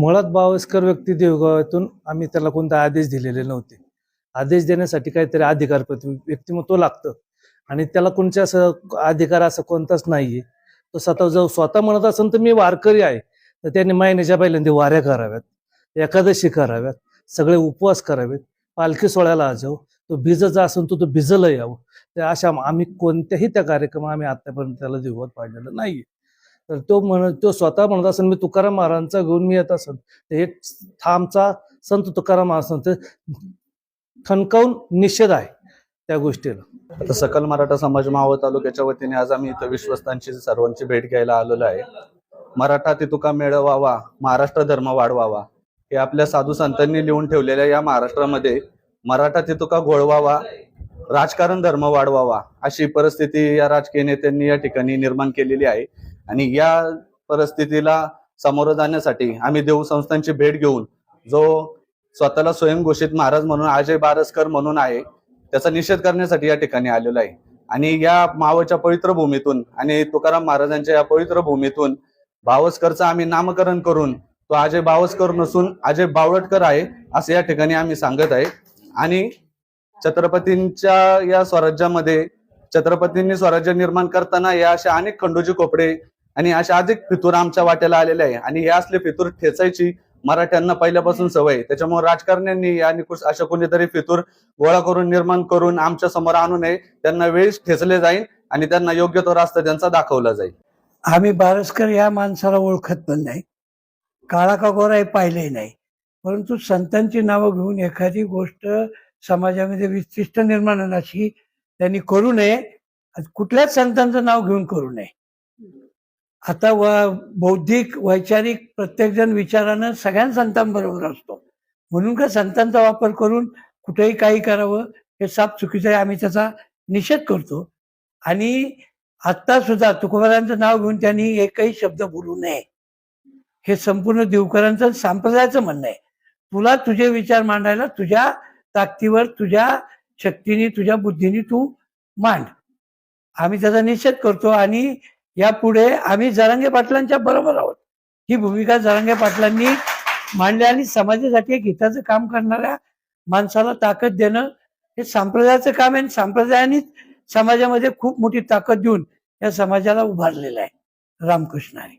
मुळात बावस्कर व्यक्ती देवगावातून आम्ही त्याला कोणता आदेश दिलेले नव्हते. आदेश देण्यासाठी काहीतरी अधिकार प्रति- व्यक्तिमत्व लागतं. आणि त्याला कोणत्या असं अधिकार असं कोणताच नाहीये. तो स्वतः जाऊ स्वतः म्हणत असेल तर मी वारकरी आहे. तर त्यांनी महिन्याच्या पहिल्यांदा वाऱ्या कराव्यात एकादशी कराव्यात सगळे उपवास करावेत पालखी सोहळ्याला जाऊ तो भिजचा असेल तो तो भिजलं यावं. तर अशा आम्ही कोणत्याही त्या कार्यक्रम आम्ही आतापर्यंत त्याला दिवत पाडलेला नाहीये. तर तो म्हण तो स्वतः म्हणत असेल मी तुकाराम महाराजांचा घेऊन मी येत असेल तर हे थांबचा संत तुकाराम महाराज ठणकावून निषेध आहे त्या गोष्टीला. आता सकल मराठा समाज मावळ तालुक्याच्या वतीने आज आम्ही इथं विश्वस्तांची सर्वांची भेट घ्यायला आलेलो आहे. मराठा तितुका मिळवावा महाराष्ट्र धर्म वाढवावा हे आपल्या साधू संतांनी लिहून ठेवलेल्या या महाराष्ट्रामध्ये मराठा तितुका घोळवावा राजकारण धर्म वाढवावा अशी परिस्थिती या राजकीय नेत्यांनी या ठिकाणी निर्माण केलेली आहे. आणि या परिस्थितीला सामोरं जाण्यासाठी आम्ही देऊ संस्थांची भेट घेऊन जो स्वतःला स्वयंघोषित महाराज म्हणून अजय बारसकर म्हणून आहे त्याचा निषेध करण्यासाठी या ठिकाणी आलेलो आहे. आणि या मावाच्या पवित्र भूमीतून आणि तुकाराम महाराजांच्या या पवित्र भूमीतून भावस्करचं आम्ही नामकरण करून तो अजय बावस्कर नसून अजय बावळटकर आहे असं या ठिकाणी आम्ही सांगत आहे. आणि छत्रपतींच्या या स्वराज्यामध्ये छत्रपतींनी स्वराज्य निर्माण करताना या अशा अनेक खंडोजी कोपडे आणि अशा अधिक फितूर आमच्या वाट्याला आलेले आहे. आणि हे असले फितूर ठेचायची मराठ्यांना पहिल्यापासून सवय त्याच्यामुळे राजकारण्यांनी आणि कुठ- अशा कोणीतरी फितूर गोळा करून निर्माण करून आमच्यासमोर आणू नये. त्यांना वेळीच ठेचले जाईल आणि त्यांना योग्य तो रास्ता त्यांचा दाखवला जाईल. आम्ही बारसकर या माणसाला ओळखत पण नाही. काळा का गोरा हे पाहिलंही नाही. परंतु संतांची नावं घेऊन एखादी गोष्ट समाजामध्ये विशिष्ट निर्माण अशी त्यांनी करू नये. कुठल्याच संतांचं नाव घेऊन करू नये. आता व बौद्धिक वैचारिक प्रत्येकजण विचारानं सगळ्या संतांबरोबर असतो. म्हणून का संतांचा वापर करून कुठेही काही करावं हे साप चुकीचं आहे आम्ही त्याचा निषेध करतो. आणि आता सुद्धा तुकोबारांचं नाव घेऊन त्यांनी एकही शब्द बोलू नये. हे संपूर्ण देवकरांचं संप्रदायाचं म्हणणं आहे. तुला तुझे विचार मांडायला तुझ्या ताकदीवर तुझ्या शक्तीने तुझ्या बुद्धीने तू मांड. आम्ही त्याचा निषेध करतो आणि यापुढे आम्ही जरांगे पाटलांच्या बरोबर आहोत. ही भूमिका जरांगे पाटलांनी मांडली आणि समाजासाठी एक हिताचं काम करणाऱ्या माणसाला ताकद देणं हे संप्रदायाचं काम आहे आणि संप्रदायानेच समाजामध्ये खूप मोठी ताकद देऊन या समाजाला उभारलेलं आहे. रामकृष्ण आहे.